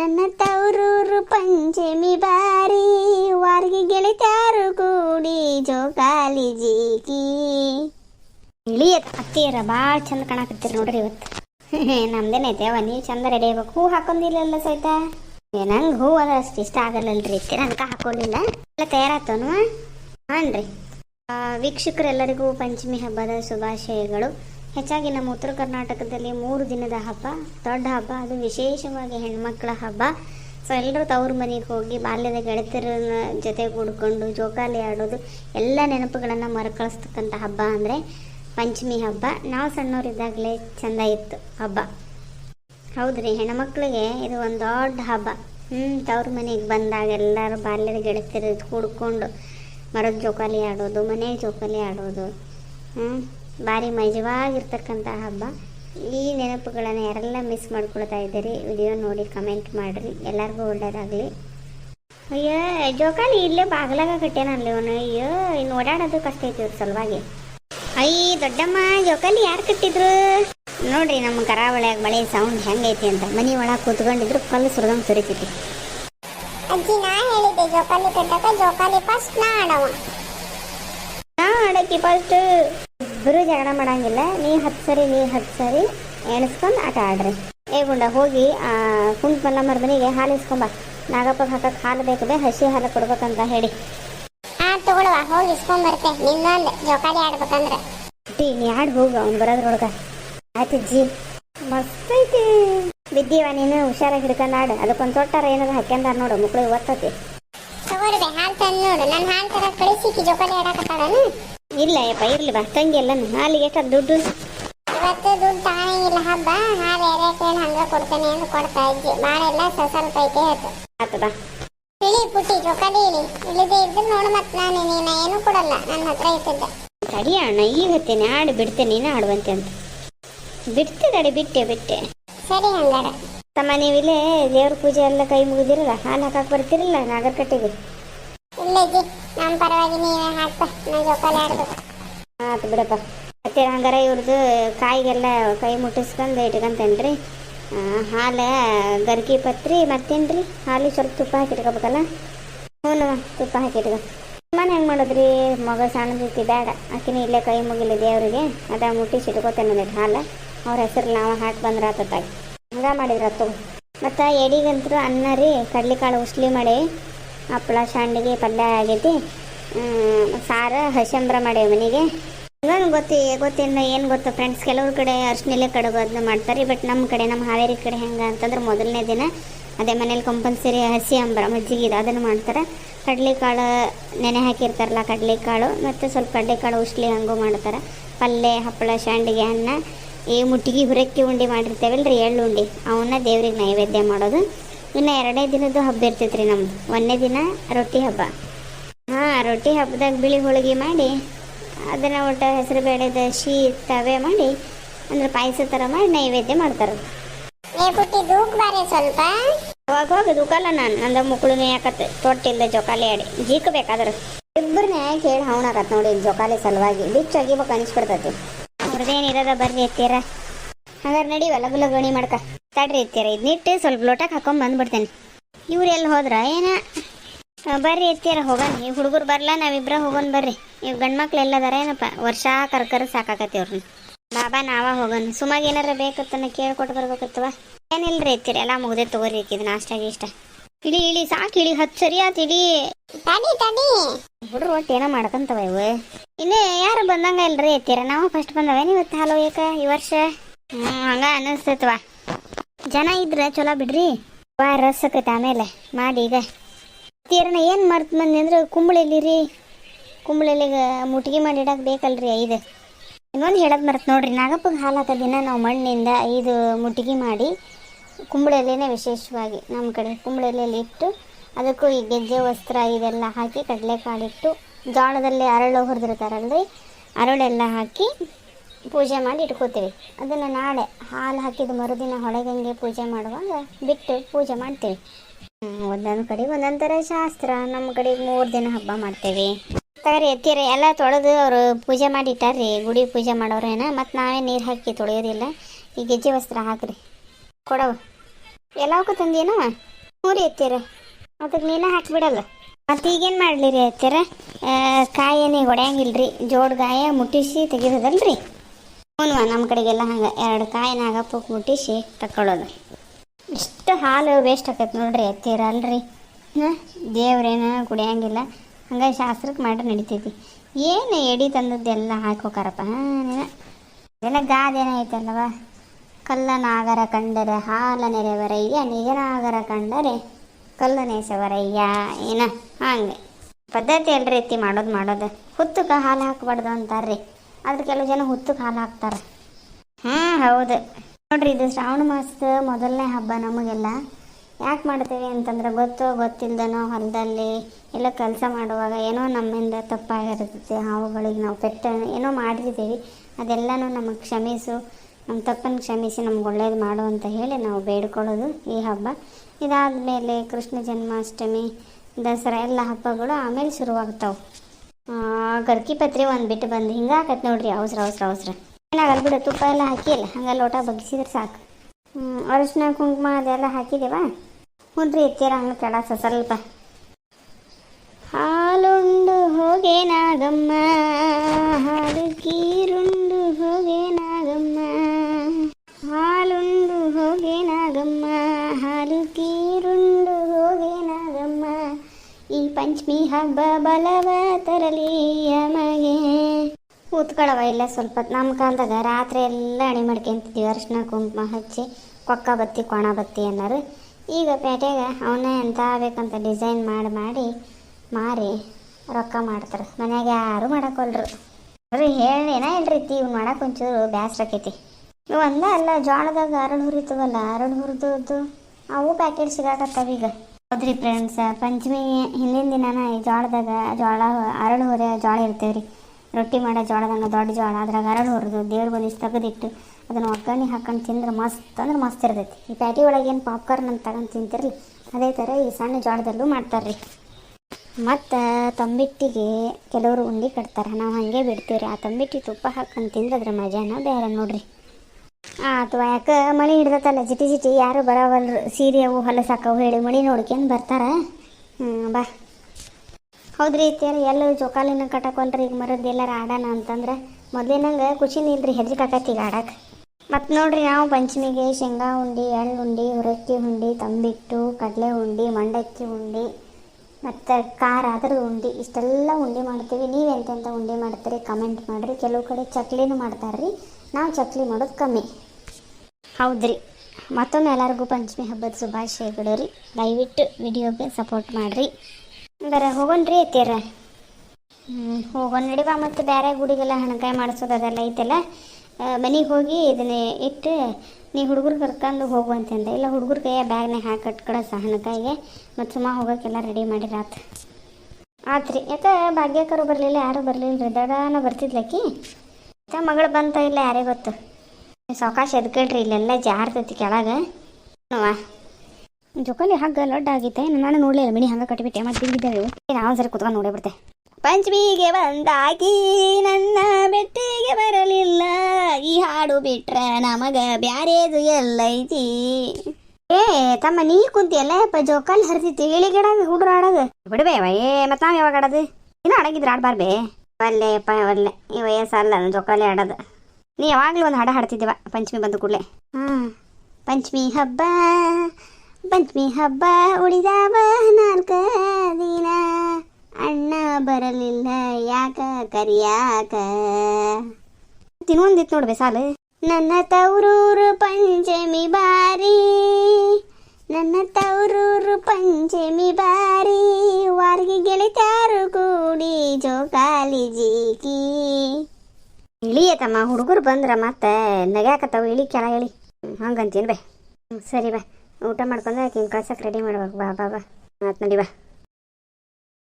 ನನ್ನ ತವರೂರು ಪಂಚಮಿ ಬಾರಿ ವಾರಿಗೆ ಗೆಳೆತಾರು ಕೂಡಿ ಜೋಕಾಲಿ ಜೀಕಿ. ಇಳಿಯತ್ ಅತ್ತಿಯರ ಭಾಳ ಚಂದ ಕಾಣಕತ್ತೀರಿ ನೋಡ್ರಿ ಇವತ್ತು. ನಮ್ದೇನೈತೆ ಅವ ನೀವು ಚಂದ ರೆಡಿ ಆಗ್ಬೇಕು. ಹೂ ಹಾಕೊಂಡಿಲ್ಲಲ್ಲ ಸಹಿತ ನಂಗೆ ಹೂ ಅದ ಅಷ್ಟು ಇಷ್ಟ ಆಗಲ್ಲಲ್ರಿ. ಇತ್ತೀರ ಅದಕ್ಕೆ ಹಾಕೊಂಡಿಲ್ಲ. ಎಲ್ಲ ತಯಾರಾತನು ಹಾನ್ರಿ. ರೀ ವೀಕ್ಷಕರೆಲ್ಲರಿಗೂ ಪಂಚಮಿ ಹಬ್ಬದ ಶುಭಾಶಯಗಳು. ಹೆಚ್ಚಾಗಿ ನಮ್ಮ ಉತ್ತರ ಕರ್ನಾಟಕದಲ್ಲಿ ಮೂರು ದಿನದ ಹಬ್ಬ, ದೊಡ್ಡ ಹಬ್ಬ, ಅದು ವಿಶೇಷವಾಗಿ ಹೆಣ್ಮಕ್ಳ ಹಬ್ಬ. ಸೊ ಎಲ್ಲರೂ ತವ್ರ ಮನೆಗೆ ಹೋಗಿ ಬಾಲ್ಯದ ಗೆಳತಿಯರ ಜೊತೆ ಕೂಡ್ಕೊಂಡು ಜೋಕಾಲಿ ಆಡೋದು ಎಲ್ಲ ನೆನಪುಗಳನ್ನು ಮರುಕಳಿಸ್ತಕ್ಕಂಥ ಹಬ್ಬ ಅಂದರೆ ಪಂಚಮಿ ಹಬ್ಬ. ನಾವು ಸಣ್ಣವರಿದ್ದಾಗಲೇ ಚೆಂದ ಇತ್ತು ಹಬ್ಬ. ಹೌದ್ರಿ, ಹೆಣ್ಮಕ್ಳಿಗೆ ಇದು ಒಂದು ದೊಡ್ಡ ಹಬ್ಬ. ಹ್ಞೂ ತವ್ರ ಮನೆಗೆ ಬಂದಾಗ ಎಲ್ಲರೂ ಬಾಲ್ಯದ ಗೆಳತಿಯರು ಕೂಡ್ಕೊಂಡು ಮರದ ಜೋಕಾಲಿ ಆಡೋದು ಮನೆ ಜೋಕಾಲಿ ಆಡೋದು. ಹ್ಞೂ ಭಾರಿ ಮಜವಾಗಿರ್ತಕ್ಕಂಥ ಹಬ್ಬ. ಈ ನೆನಪುಗಳನ್ನು ಯಾರೆಲ್ಲ ಮಿಸ್ ಮಾಡ್ಕೊಳ್ತಾ ಇದ್ದೀರಿ ವಿಡಿಯೋ ನೋಡಿ ಕಮೆಂಟ್ ಮಾಡಿರಿ. ಎಲ್ಲರಿಗೂ ಒಳ್ಳೇದಾಗಲಿ. ಅಯ್ಯೋ ಜೋಕಾಲಿ ಇಲ್ಲೇ ಬಾಗ್ಲಾಗ ಕಟ್ಟೇನಲ್ಲಿ ಅವನು. ಅಯ್ಯೋ ಇನ್ನು ಓಡಾಡೋದು ಕಷ್ಟ ಐತಿ ಇವ್ರ ಸಲುವಾಗಿ. ಅಯ್ಯ ದೊಡ್ಡಮ್ಮ ಜೋಕಾಲಿ ಯಾರು ಕಟ್ಟಿದ್ರು? ನೋಡ್ರಿ ನಮ್ಮ ಕರಾವಳಿಯಾಗ ಮಳೆ ಸೌಂಡ್ ಹೆಂಗೈತಿ ಅಂತ. ಮನಿ ಒಳಗೆ ಕೂತ್ಕೊಂಡಿದ್ರು ಕಲ್ಲು ಸುರಿದಂಗೆ ಸುರಿತೈತಿ ಅಜ್ಜಿ ನಾ ಹೇಳಿದ್ದೆ ಜೋಕಾಲಿ ಕಟ್ಟಕ ಜೋಕಾಲಿ ಫಸ್ಟ್ ನಾ ಆಡವ. ನಾ ಆಡಕ್ಕೆ ಫಸ್ಟ್ ಇಬ್ಬರು ಜಗಳ ಮಾಡಂಗಿಲ್ಲ. ನೀ ಹತ್ತು ಸರಿ ನೀ ಹತ್ತು ಸರಿ ಎಣಿಸ್ಕೊಂಡು ಆಟ ಆಡ್ರಿ. ಏ ಗುಂಡ ಹೋಗಿ ಆ ಕುಂಟ್ ಮಲ್ಲ ಮರ್ದನಿಗೆ ಹಾಲು ಇಸ್ಕೊಂಬ ನಾಗಪ್ಪಗೆ ಹಾಕಕ್ಕೆ ಹಾಲು ಬೇಕದೆ ಹಸಿ ಹಾಲು ಕೊಡ್ಬೇಕಂತ ಹೇಳಿ. ಆ ತಗೊಳುವ ಹೋಗಿ ಇಸ್ಕೊಂಬರ್ತೆ ನಿನ್ನ ನಿನ್ನೊಂದು ಜೋಕಾಲಿ ಆಡ್ಬೇಕಂದ್ರ. ಟೀ ನೀ ಆಡ್ ಹೋಗು ಅವ್ನು ಬರೋದ್ರೊಳಗೆ. ಆಯ್ತು ಜಿ ಮಸ್ತ್ ಐತಿ. ಬಿದ್ದೀವ ನೀನು ಹುಷಾರಾಗಿ ಹಿಡ್ಕೊಂಡು ಆಡು. ಅದಕ್ಕೊಂದು ತೊಟ್ಟಾರ ಏನಾರ ಹಾಕ್ಯಂದಾರ ನೋಡು ಮಕ್ಳಿಗೆ ಒತ್ತತಿ ತಗೊಳ್ರಿ ಹಾಲು ತಂದು ನೋಡು. ನನ್ನ ಹಾಲು ತರ ಕಳಿಸಿ ಜೋಕಾಲಿ ಆಡಕತ್ತಾಳನು? ಇಲ್ಲ ಯಪ್ಪ ಇರ್ಲಿ ಬಾ ತಂಗಿ ಎಲ್ಲ ಹಾಲಿಗೆ ಎಷ್ಟು ದುಡ್ಡು. ಇವತ್ತು ದುಡ್ಡು ತಗೊಳಂಗಿಲ್ಲ ಹಬ್ಬ ಹಾಲು ಎರೆಕೇಳಿ ಹಂಗ ಕೊಡ್ತೇನೆ ಅಂತ ಕೊಡ್ತಾ ಇದ್ದಿ ಬಾಳ ಎಲ್ಲ ಸ್ವಲ್ಪ ಐತೆ ಆಯ್ತು ಆತದ ಇಳಿ ಪುಟ್ಟಿ ಜೋಕಾಲಿ ಇಳಿ. ಇಳಿದೇ ಇದ್ದು ನೋಡು ಮತ್ತೆ ನಾನು ನೀನ ಏನು ಕೊಡಲ್ಲ ನನ್ನ ಹತ್ರ ಇರ್ತಿದ್ದೆ ತಡಿ ಅಣ್ಣ ಈಗ ಹತ್ತೇನೆ ಆಡಿ ಬಿಡ್ತೇನೆ ನೀನು ಆಡುವಂತೆ ಅಂತ ಬಿಡ್ತೆ ತಡಿ ಬಿಟ್ಟೆ ಬಿಟ್ಟೆ. ಸರಿ ಹಂಗಾರ. ತಮ್ಮ ನೀವಿಲ್ಲೇ ದೇವ್ರ ಪೂಜೆ ಎಲ್ಲ ಕೈ ಮುಗಿದಿರಲ್ಲ ಹಾಲು ಹಾಕಕ್ಕೆ ಬರ್ತಿರಲ್ಲ ನಾಗರಕಟ್ಟೆಗೆ? ಆತು ಬಿಡಪ್ಪ. ಮತ್ತೆ ಹಂಗಾರ ಇವ್ರದ್ದು ಕಾಯಿಗೆಲ್ಲ ಕೈ ಮುಟ್ಟಿಸ್ಕೊಂಡು ಇಟ್ಕೊಂತೇನ್ರಿ? ಹಾಲು ಗರ್ಗಿ ಪತ್ರಿ ಮತ್ತೇನ್ರಿ? ಹಾಲು ಸ್ವಲ್ಪ ತುಪ್ಪ ಹಾಕಿಟ್ಕೋಬೇಕಲ್ಲ? ಹ್ಞೂ ತುಪ್ಪ ಹಾಕಿ ಇಟ್ಕೊ ಮನೆ ಹೆಂಗೆ ಮಾಡೋದ್ರಿ? ಮಗ ಸಣ್ಣದೈತಿ ಬೇಡ ಆಕಿನ ಇಲ್ಲೇ ಕೈ ಮುಗಿಲಿ ದೇವ್ರಿಗೆ ಅದ ಮುಟ್ಟಿಸಿ ಇಟ್ಕೋತೇನೆ ಒಂದಿಟ್ಟು ಹಾಲು. ಅವ್ರ ಹೆಸರು ನಾವು ಹಾಕಿ ಬಂದ್ರೆ ಆತತ್ತಾಗಿ ಹಂಗ ಮಾಡಿದ್ರ ತಗೋ ಮತ್ತು ಎಡಿಗಂತೂ ಅನ್ನ ರೀ, ಕಡ್ಲೆಕಾಳು ಉಸ್ಲಿ ಮಾಡಿ. ಹಪ್ಪಳ ಸಂಡಿಗೆ ಪಲ್ಯ ಆಗೈತಿ. ಸಾರ ಹಸಂಬ್ರ ಮಾಡೇವಿ ಮನೆಗೆ. ಇನ್ನೊಂದು ಗೊತ್ತಿ, ಗೊತ್ತಿಲ್ಲ, ಏನು ಗೊತ್ತು ಫ್ರೆಂಡ್ಸ್ ಕೆಲವ್ರ ಕಡೆ ಅರ್ಶಿನಲ್ಲಿ ಕಡುಬು ಅದನ್ನ ಮಾಡ್ತಾರೆ ಬಟ್ ನಮ್ಮ ಕಡೆ ನಮ್ಮ ಹಾವೇರಿ ಕಡೆ ಹೆಂಗೆ ಅಂತಂದ್ರೆ ಮೊದಲನೇ ದಿನ ಅದೇ ಮನೇಲಿ ಕಂಪಲ್ಸರಿ ಹಸಿ ಅಂಬ್ರ ಮಜ್ಜಿಗೆ ಇದು ಅದನ್ನು ಮಾಡ್ತಾರೆ. ಕಡಲೆಕಾಳು ನೆನೆ ಹಾಕಿರ್ತಾರಲ್ಲ, ಕಡಲೆಕಾಳು ಮತ್ತು ಸ್ವಲ್ಪ ಕಡಲೆಕಾಳು ಉಸ್ಲಿ ಹಂಗೂ ಮಾಡ್ತಾರೆ. ಪಲ್ಯ ಹಪ್ಪಳ, ಶಾಂಡಿಗೆ ಅನ್ನ, ಈ ಮುಟ್ಟಿಗೆ ಹುರಕ್ಕಿ ಉಂಡೆ ಮಾಡಿರ್ತೇವಲ್ಲ ಎಳ್ಳು ಉಂಡೆ ಅವನ್ನ ದೇವ್ರಿಗೆ ನೈವೇದ್ಯ ಮಾಡೋದು. ಇನ್ನು ಎರಡನೇ ದಿನದ್ದು ಹಬ್ಬ ಇರ್ತೈತೆ ರೀ ನಮ್ಮದು ಒಂದನೇ ದಿನ ರೊಟ್ಟಿ ಹಬ್ಬ. ಹಾಂ ರೊಟ್ಟಿ ಹಬ್ಬದಾಗ ಬಿಳಿ ಹೋಳಿಗೆ ಮಾಡಿ ಅದನ್ನು ಒಟ್ಟು ಹೆಸರು ಬೇಳೆದ ಶೀ ತವೆ ಮಾಡಿ ಅಂದ್ರೆ ಪಾಯಸ ಥರ ಮಾಡಿ ನೈವೇದ್ಯ ಮಾಡ್ತಾರೆ. ಸ್ವಲ್ಪ. ಅವಾಗ ಹೋಗಿ ದೂಕಲ್ಲ ನಾನು. ಅಂದ ಮುಕ್ಕಳನ್ನ ಯಾಕತ್ತೆ ತೊಟ್ಟಿಲ್ದ ಜೋಕಾಲಿ ಆಡಿ. ಜೀಕಬೇಕಾದ್ರೆ. ಇಬ್ಬರನ್ನ ಹೇಳಿ ಹವಣಾಕತ್ ನೋಡಿ ಜೋಕಾಲಿ ಸಲುವಾಗಿ. ಬಿಚ್ಚು ಅಗಿಬೇಕು ಅನಿಸ್ಬಿಡ್ತೈತಿ. ಅವ್ರದ್ದೇನಿರೋದ ಬರ್ರಿ ಎತ್ತೀರ. ಹಂಗಾರೆ ನಡಿ ಲಗು ಲಗು ಗಣಿ ಮಾಡ್ಕ. ತಡ್ರಿ ಎತ್ತೀರ ಇದನ್ನಿಟ್ಟು ಸ್ವಲ್ಪ ಲೋಟಕ್ಕೆ ಹಾಕೊಂಡ್ ಬಂದ್ಬಿಡ್ತೇನೆ. ಇವ್ರು ಎಲ್ಲಿ ಹೋದ್ರ ಏನ? ಬರ್ರಿ ಎತ್ತೀರ ಹೋಗೋಣ. ಈ ಹುಡುಗರು ಬರಲ್ಲ ನಾವಿಬ್ರ ಹೋಗೋಣ ಬರ್ರಿ. ಇವ್ ಗಂಡ್ಮಕ್ಳು ಎಲ್ಲದಾರ ಏನಪ್ಪ? ವರ್ಷ ಕರ್ಕರ್ ಸಾಕಾಕತಿ ಅವ್ರನ್ನ ಬಾಬಾ ನಾವ ಹೋಗೋಣ. ಸುಮಾಗ ಏನಾರ ಬೇಕತ್ತನ್ನ ಕೇಳ್ಕೊಟ್ಟು ಬರ್ಬೇಕತ್ತವ. ಏನಿಲ್ರಿ ಎತ್ತೀರ ಎಲ್ಲ ಮುಗ್ದೆ ತಗೋರಿ ಇದು ನಾಷ್ಟಾಗಿ ಇಷ್ಟ ಇಳಿ ಇಳಿ ಸಾಕು ಇಳಿ ಹತ್ತು ಸರಿ ಆತು ಇಳಿ. ತಡಿ ಒಟ್ಟು ಏನೋ ಮಾಡ್ಕೊಂತವ ಇವು. ಇಲ್ಲೇ ಯಾರು ಬಂದಂಗ ಇಲ್ರಿ ಎತ್ತೀರ ನಾವು ಫಸ್ಟ್ ಬಂದವೇನು ಇವತ್ತು ಹಾಲು ಏಕ ಈ ವರ್ಷ? ಹ್ಞೂ ಹಂಗ ಅನ್ನಿಸ್ತೈತವ ಜನ ಇದ್ರೆ ಚಲೋ ಬಿಡ್ರಿ. ವಾ ರಸಕ್ಕೆ ಆಮೇಲೆ. ಮಾಡಿ ಈಗ. ತೀರನ ಏನು ಮರ್ತು ಮಂದಿ ಅಂದ್ರೆ ಕುಂಬಳಿಲಿ ರೀ ಕುಂಬಳಿಲಿ ಮುಟ್ಗಿ ಮಾಡಿ ಇಡಕ್ಕೆ ಬೇಕಲ್ರಿ ಐದು. ಇನ್ನೊಂದು ಹೇಳೋದು ಮರ್ತು ನೋಡ್ರಿ, ನಾಗಪ್ಪಗೆ ಹಾಲು ದಿನ ನಾವು ಮಣ್ಣಿಂದ ಐದು ಮುಟ್ಗಿ ಮಾಡಿ ಕುಂಬಳೆಲೆನೇ ವಿಶೇಷವಾಗಿ ನಮ್ಮ ಕಡೆ ಕುಂಬಳೆಲೆಯಲ್ಲಿ ಇಟ್ಟು ಅದಕ್ಕೂ ಈ ಗೆಜ್ಜೆ, ವಸ್ತ್ರ ಇದೆಲ್ಲ ಹಾಕಿ ಕಡಲೆಕಾಳಿಟ್ಟು ಜೋಳದಲ್ಲಿ ಅರಳು ಹುರಿದಿರ್ತಾರಲ್ರಿ, ಅರಳೆಲ್ಲ ಹಾಕಿ ಪೂಜೆ ಮಾಡಿ ಇಟ್ಕೋತೀವಿ. ಅದನ್ನು ನಾಳೆ ಹಾಲು ಹಾಕಿದ ಮರುದಿನ ಹೊಳೆಗಂಗೆ ಪೂಜೆ ಮಾಡುವಾಗ ಬಿಟ್ಟು ಪೂಜೆ ಮಾಡ್ತೀವಿ. ಒಂದೊಂದು ಕಡೆ ಒಂದೊಂದು ಥರ ಶಾಸ್ತ್ರ. ನಮ್ಮ ಕಡೆಗೆ ಮೂರು ದಿನ ಹಬ್ಬ ಮಾಡ್ತೇವೆ. ತಗರಿ, ಎತ್ತೀರಿ, ಎಲ್ಲ ತೊಳೆದು ಅವರು ಪೂಜೆ ಮಾಡಿ ಇಟ್ಟಾರ್ರಿ. ಗುಡಿ ಪೂಜೆ ಮಾಡೋರೇನ? ಮತ್ತು ನಾವೇ ನೀರು ಹಾಕಿ ತೊಳೆಯೋದಿಲ್ಲ. ಈ ಗೆಜ್ಜೆ ವಸ್ತ್ರ ಹಾಕ್ರಿ. ಕೊಡವು. ಎಲ್ಲವಕ್ಕೂ ತಂದೇನು ಮೂರು ಎತ್ತೀರ. ಅದಕ್ಕೆ ನೀನ ಹಾಕಿಬಿಡಲ್ಲ ಮತ್ತು ಈಗೇನು ಮಾಡಲಿ ರೀ ಎತ್ತೀರ? ಕಾಯಿ ನೀವು ಹೊಡೆಯಂಗಿಲ್ಲ ರೀ ಜೋಡ್ ಗಾಯ ಮುಟ್ಟಿಸಿ ತೆಗಿಯೋದಲ್ರಿ ಹ್ಞೂ ನಮ್ಮ ಕಡೆಗೆಲ್ಲ ಹಂಗೆ. ಎರಡು ಕಾಯಿನಾಗ ಪುಕ್ ಮುಟ್ಟಿಸಿ ತಕ್ಕೊಳ್ಳೋದು. ಇಷ್ಟು ಹಾಲು ವೇಸ್ಟ್ ಆಕೈತೆ ನೋಡ್ರಿ ಎತ್ತಿರಲ್ರಿ ಹಾಂ, ದೇವ್ರೇನ ಕುಡಿಯಂಗಿಲ್ಲ. ಹಂಗೆ ಶಾಸ್ತ್ರಕ್ಕೆ ಮಾಡ್ರೆ ನಡಿತೈತಿ. ಏನು ಎಡಿ ತಂದದ್ದೆಲ್ಲ ಹಾಕೋಕಾರಪ್ಪ, ಹಾಂ ಇದೆಲ್ಲ ಗಾದೇನಾಯ್ತಲ್ವ ಕಲ್ಲ ನಾಗರ ಕಂಡರೆ ಹಾಲ ನೆರೆವರಯ್ಯ ನಿಜನಾಗರ ಕಂಡರೆ ಕಲ್ಲ ನೆಸವರಯ್ಯ, ಏನ? ಹಂಗೆ. ಪದ್ಧತಿ ಅಲ್ರಿ ಎತ್ತಿ ಮಾಡೋದು ಮಾಡೋದು. ಹುತ್ತಕ್ಕೆ ಹಾಲು ಹಾಕಬಾರ್ದು ಅಂತಾರ್ರಿ. ಆದ್ರೆ ಕೆಲವು ಜನ ಹುತ್ತು ಹಾಲು ಹಾಕ್ತಾರೆ. ಹಾಂ, ಹೌದು. ನೋಡ್ರಿ, ಇದು ಶ್ರಾವಣ ಮಾಸದ ಮೊದಲನೇ ಹಬ್ಬ ನಮಗೆಲ್ಲ. ಯಾಕೆ ಮಾಡ್ತೀವಿ ಅಂತಂದ್ರೆ ಗೊತ್ತೋ ಗೊತ್ತಿಲ್ಲದನೋ ಹೊಲದಲ್ಲಿ ಎಲ್ಲ ಕೆಲಸ ಮಾಡುವಾಗ ಏನೋ ನಮ್ಮಿಂದ ತಪ್ಪಾಗಿರ್ತೈತಿ, ಹಾವುಗಳಿಗೆ ನಾವು ಪೆಟ್ಟ ಏನೋ ಮಾಡಿರ್ತೀವಿ. ಅದೆಲ್ಲನೂ ನಮಗೆ ಕ್ಷಮಿಸು ನಮ್ಮ ತಪ್ಪನ್ನು ಕ್ಷಮಿಸಿ ನಮ್ಗೆ ಒಳ್ಳೇದು ಮಾಡು ಅಂತ ಹೇಳಿ ನಾವು ಬೇಡ್ಕೊಳ್ಳೋದು ಈ ಹಬ್ಬ. ಇದಾದ ಮೇಲೆ ಕೃಷ್ಣ ಜನ್ಮಾಷ್ಟಮಿ, ದಸರಾ, ಎಲ್ಲ ಹಬ್ಬಗಳು ಆಮೇಲೆ ಶುರುವಾಗ್ತಾವೆ. ಗರ್ಕಿ ಪತ್ರಿ ಒಂದು ಬಿಟ್ಟು ಬಂದು ಹಿಂಗಾಕತ್ ನೋಡ್ರಿ ಅವಸ್ರ ಅವಸ್ರ ಅವಸ್ರ ಏನಾಗಲ್ಲ ಬಿಡು, ತುಪ್ಪ ಎಲ್ಲ ಹಾಕಿಲ್ಲ ಹಂಗೆ ಲೋಟ ಬಗ್ಗಿಸಿದ್ರೆ ಸಾಕು. ಅರಿಶಿನ ಕುಂಕುಮ ಅದೆಲ್ಲ ಹಾಕಿದೇವ? ಹುನ್ರಿ ಎತ್ತೀರ ಹಂಗೆ ಕೆಡಸ ಸ್ವಲ್ಪ. ಹಾಲುಂಡು ಹೋಗೆ ನಾಗಮ್ಮ. ಪಂಚಮಿ ಹಬ್ಬ ಬಲವ ತರಲಿ ಯಮಗೆ. ಕೂತ್ಕೊಳ್ಳವ ಇಲ್ಲ ಸ್ವಲ್ಪ. ನಮ್ಮ ಕಾಲದಾಗ ರಾತ್ರಿ ಎಲ್ಲ ಅಣಿ ಮಾಡ್ಕೊಂತಿದ್ವಿ. ಅರಿಶಿನ, ಕುಂಕುಮ ಹಚ್ಚಿ ಕೊಕ್ಕ ಬತ್ತಿ ಕೊಣ ಬತ್ತಿ ಅನ್ನೋರು. ಈಗ ಪೇಟೆಗೆ ಅವನ್ನೇ ಎಂತ ಬೇಕಂತ ಡಿಸೈನ್ ಮಾಡಿ ಮಾಡಿ ಮಾರಿ ರೊಕ್ಕ ಮಾಡ್ತಾರೆ. ಮನೆಯಾಗ ಯಾರು ಮಾಡಕ್ಕೊಲ್ರು ರೀ ಹೇಳೇನ ಇಲ್ರಿ ಇವ್ ಮಾಡಕ್ಕೆ ಒಂಚೂರು ಬ್ಯಾಸ್ರಕೈತಿ ಒಂದ ಅಲ್ಲ ಜೋಳದಾಗ ಅರಳು ಹುರಿತವಲ್ಲ ಅರಳು ಹುರಿದು ಅವು ಪ್ಯಾಕೆಟ್ ಸಿಗಾಕತ್ತಾವ ಈಗ. ಹೌದ್ರಿ ಫ್ರೆಂಡ್ಸ್ ಪಂಚಮಿ ಹಿಂದಿನ ದಿನಾನ ಈ ಜೋಳದಾಗ ಜೋಳ ಅರಳು ಹೊರೆ ಜೋಳ ರೀ ರೊಟ್ಟಿ ಮಾಡೋ ಜೋಳದಂಗ ದೊಡ್ಡ ಜೋಳ ಅದ್ರಾಗ ಅರಳು ಹೊರದು ದೇವ್ರ ಒಂದಿಷ್ಟು ತೆಗೆದಿಟ್ಟು ಅದನ್ನು ಒಗ್ಗರಣೆ ಹಾಕೊಂಡು ತಿಂದ್ರೆ ಮಸ್ತ್ ಅಂದ್ರೆ ಮಸ್ತ್ ಇರ್ತೈತಿ. ಈ ಪ್ಯಾಟಿ ಒಳಗೆ ಏನು ಪಾಪ್ಕಾರ್ನ್ ಅಂತ ತಗೊಂಡು ತಿಂತಿರಲಿ, ಅದೇ ಥರ ಈ ಸಣ್ಣ ಜೋಳದಲ್ಲೂ ಮಾಡ್ತಾರ್ರಿ. ಮತ್ತು ತಂಬಿಟ್ಟಿಗೆ ಕೆಲವರು ಉಂಡೆ ಕಟ್ತಾರೆ, ನಾವು ಹಾಗೆ ಬಿಡ್ತೀವಿ ರೀ ಆ ತಂಬಿಟ್ಟಿ ತುಪ್ಪ ಹಾಕೊಂಡು ತಿಂದ್ರೆ ಅದ್ರ ಮಜಾನ ಬೇರೆ ನೋಡ್ರಿ. ಅಥವಾ ಯಾಕೆ ಮಳೆ ಹಿಡ್ದತ್ತಲ್ಲ ಜಿಟಿ ಜಿಟಿ, ಯಾರು ಬರವಲ್ರು. ಸೀರೆ ಅವು ಹೊಲಸಾಕವು ಹೇಳಿ ಮಳಿ ನೋಡ್ಕೊಂಡು ಬರ್ತಾರ. ಬಾ. ಹೌದ್ರಿ, ಇತ್ಯಾರ ಎಲ್ಲ ಜೋಕಾಲಿನ ಕಟ್ಟಕೊಂಡ್ರಿ ಈಗ ಮರದ್ದು ಎಲ್ಲಾರ ಆಡೋಣ ಅಂತಂದ್ರೆ ಮೊದಲಿನಂಗೆ ಖುಷಿನೇ ಇಲ್ರಿ ಹೆಜ್ಜೆ ಆಕತಿ ಈಗ ಆಡಕ್ಕೆ ಮತ್ತು ನೋಡ್ರಿ ನಾವು ಪಂಚಮಿಗೆ ಶೇಂಗಾ ಉಂಡಿ, ಎಳ್ಳು ಉಂಡೆ, ಹುರಕ್ಕಿ ಉಂಡೆ, ತಂಬಿಟ್ಟು, ಕಡಲೆ ಉಂಡೆ, ಮಂಡಕ್ಕಿ ಉಂಡೆ, ಮತ್ತು ಖಾರ ಅದ್ರದ್ದು ಉಂಡೆ, ಇಷ್ಟೆಲ್ಲ ಉಂಡೆ ಮಾಡ್ತೀವಿ. ನೀವು ಎಂತೆಂಥ ಉಂಡೆ ಮಾಡ್ತೀರಿ? ಕಮೆಂಟ್ ಮಾಡಿರಿ. ಕೆಲವು ಕಡೆ ಚಕ್ಲಿನೂ ಮಾಡ್ತಾರೆ ರೀ ನಾವು ಚಕ್ಲಿ ಮಾಡೋದು ಕಮ್ಮಿ. ಹೌದ್ರಿ. ಮತ್ತೊಮ್ಮೆ ಎಲ್ಲರಿಗೂ ಪಂಚಮಿ ಹಬ್ಬದ ಶುಭಾಶಯಗಳು ರೀ ದಯವಿಟ್ಟು ವಿಡಿಯೋಗೆ ಸಪೋರ್ಟ್ ಮಾಡಿರಿ. ಬರ ಹೋಗೋಣ್ರಿ ಐತೀರ ಹ್ಞೂ ಹೋಗೋಣ ನಡಿವಾ ಮತ್ತು ಬೇರೆ ಗುಡಿಗೆಲ್ಲ ಹಣಕಾಯಿ ಮಾಡಿಸೋದು ಅದೆಲ್ಲ ಐತಲ್ಲ. ಮನೆಗೆ ಹೋಗಿ ಇದನ್ನ ಇಟ್ಟು ನೀ ಹುಡುಗರು ಕರ್ಕೊಂಡು ಹೋಗುವಂತಂದ ಇಲ್ಲ ಹುಡುಗರು ಕೈಯ ಬ್ಯಾಗ್ನಾಗ ಹಾಕಿ ಸಹ ಹಣಕಾಯಿಗೆ. ಮತ್ತು ಸುಮ್ಮ ಹೋಗೋಕ್ಕೆಲ್ಲ ರೆಡಿ ಮಾಡಿರಾತು ಆತ್ರಿ. ಯಾಕೆ ಭಾಗ್ಯಕರು ಬರಲಿಲ್ಲ, ಯಾರೂ ಬರಲಿಲ್ಲ ರೀ ದಡಾನ ಬರ್ತಿದ್ಲಕ್ಕಿ? ಮಗಳು ಬಂತ ಇಲ್ಲ ಯಾರೇ ಗೊತ್ತು. ಸಾವಕಾಶ ಎದ್ಕಳ್ರಿ, ಇಲ್ಲೆಲ್ಲ ಜಾರ್ತೈತಿ ಕೆಳಗೆ. ನೋವಾ. ಜೋಕಾಲಿ ಹಗ್ಗ ಲಡ್ಡ ಆಗಿತ್ತೆ ನಾನು ನೋಡ್ಲಿಲ್ಲ ಮಿನಿ ಹಂಗ ಕಟ್ಟಿಬಿಟ್ಟೆ ಮತ್ತೆ ಬಿದ್ದಿದ್ದೇವೆ ನಾವು ಸರಿ ಕುತ್ಕೊಂಡು ನೋಡೇ ಬಿಡ್ತೆ. ಪಂಚಮಿಗೆ ಬಂದಾಕಿ, ನನ್ನ ಬೆಟ್ಟಿಗೆ ಬರಲಿಲ್ಲ. ಈ ಹಾಡು ಬಿಟ್ರೆ ನಮಗ ಬ್ಯಾರೇದು ಎಲ್ಲೈತಿ. ಏ, ತಮ್ಮ, ನೀ ಕುಂತಿಯಲ್ಲ, ಯಪ್ಪ, ಜೋಕಾಲಿ ಇಳಿಗಿಡಾಗ ಹುಡ್ರು ಆಡೋದು. ಬಿಡ್ಬೇ ಏ ಮತ್ತೆ ನಾವು ಯಾವಾಗ ಆಡೋದು? ಇನ್ನು ಆಡಂಗಿದ್ರೆ ಆಡ್ಬಾರ್ಬೇ. ಒಲ್ಲೆ ಯಪ್ಪ ಒಲ್ಲೆ ಈ ವಯಸ್ಸಲ್ಲ ಜೋಕಾಲಿ ಆಡೋದು. ನೀ ಯಾವಾಗಲೂ ಒಂದು ಹಾಡ ಹಾಡ್ತಿದ್ದೀವ ಪಂಚಮಿ ಬಂದ ಕೂಡಲೇ? ಹಾಂ ಪಂಚಮಿ ಹಬ್ಬ ಪಂಚಮಿ ಹಬ್ಬ ಉಳಿದಾವ ನಾಲ್ಕ ದಿನ. ಅಣ್ಣ ಬರಲಿಲ್ಲ ಯಾಕ ಕರಿಯಾಕ? ತಿನ್ನೊಂದಿತ್ತು ನೋಡ್ಬೇ ಸಾಲು. ನನ್ನ ತವರೂರು ಪಂಚಮಿ ಬಾರಿ ನನ್ನ ತವರೂರು ಪಂಚಮಿ ಬಾರಿ. ಜೋಕಾಲಿ ಜೀಕಿ ಇಳಿಯತಮ್ಮ, ಹುಡುಗರು ಬಂದ್ರ ಮತ್ತೆ ನಗ್ಯಾಕತ್ತಾವ, ಇಳಿ ಕೆಳ ಇಳಿ. ಹಂಗಂತೀನಿ ಬೇ. ಸರಿ ಬಾ. ಊಟ ಮಾಡ್ಕೊಂಡು ಆಕಿನ ಕಳ್ಸಕ್ಕೆ ರೆಡಿ ಮಾಡ್ಬೇಕು. ಬಾ ಬಾ ಬಾ. ಆತ್ ನಡಿ ಬಾ.